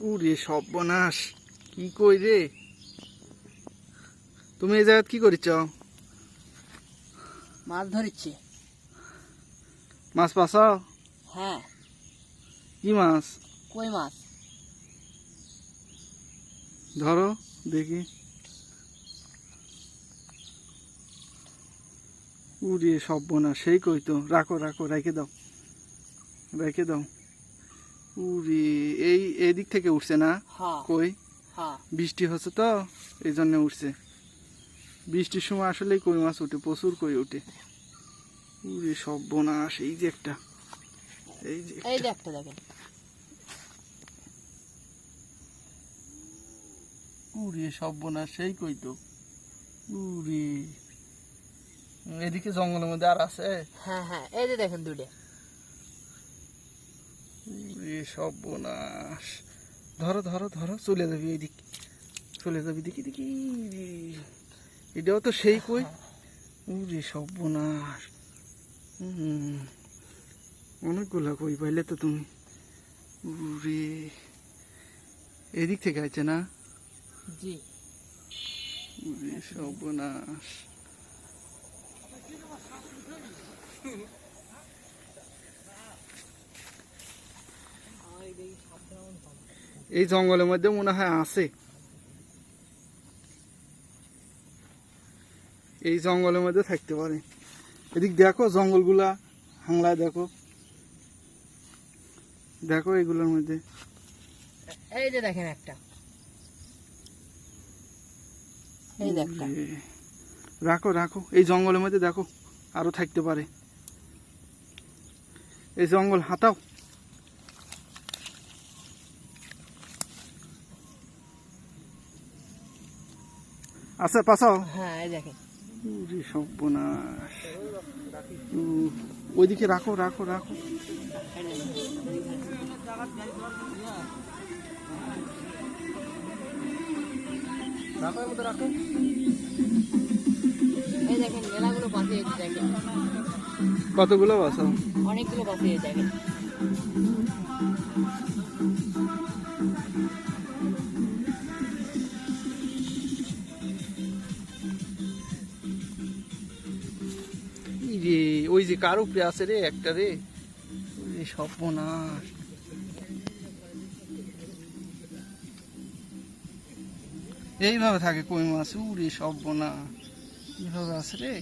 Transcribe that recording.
উরে সর্বনাশ। কি কই রে? তুমি এই জায়গায় কি করিছ? মাছ ধরিচ্ছে। মাছ পাসাও হ্যাঁ। কি মাছ? কই মাছ? ধরো দেখি। উরে সর্বনাশ সেই কই তো। রাখো রাখো রেখে দাও। রেখে দাও। উরে এই এদিক থেকে উঠছে না? হ্যাঁ। কই? হ্যাঁ। বৃষ্টি হচ্ছে তো এই জন্য উঠছে। বৃষ্টির সময় আসলেই কই মাছ উঠে? প্রচুর কই উঠে। উরে সর্বনাশ এই যে একটা। এই যে এই যে একটা দেখেন। উরে সর্বনাশ সেই কই তো? উরে এদিকে জঙ্গলের মধ্যে আর আছে? হ্যাঁ হ্যাঁ এই যে দেখেন দুটো সর্বনাশ। ধরো ধরো ধরো চলে যাবি এইদিক। চলে যাবি দেখি দেখি এটাও তো সেই কই। উরে সর্বনাশ। হুম অনেকগুলা কই পাইলে তো তুমি। উরে এদিক থেকে আছে না? জি। সর্বনাশ। এই জঙ্গলের মধ্যে মনে হয় আছে। এই জঙ্গলের মধ্যে থাকতে পারে। এদিক দেখো জঙ্গলগুলা হাংলায় দেখো। দেখো এগুলোর মধ্যে। এই যে দেখেন একটা। এই রাখো রাখো। এই জঙ্গলের মধ্যে দেখো আরও থাকতে পারে। এই জঙ্গল হাতাও আচ্ছা পাশাও হ্যাঁ এই দেখেন। সর্বনাশ। ওইদিকে রাখো রাখো রাখো। এই দেখেন মেলাগুলো পাশে দেখেন। কতগুলো বাসাও অনেকগুলো এই দেখেন। রে ওই যে কার উপরে আছে রে একটা রে? সর্বনাশ। এইভাবে থাকে কই মাছ উড়ে সব বোনা এইভাবে আছে রে?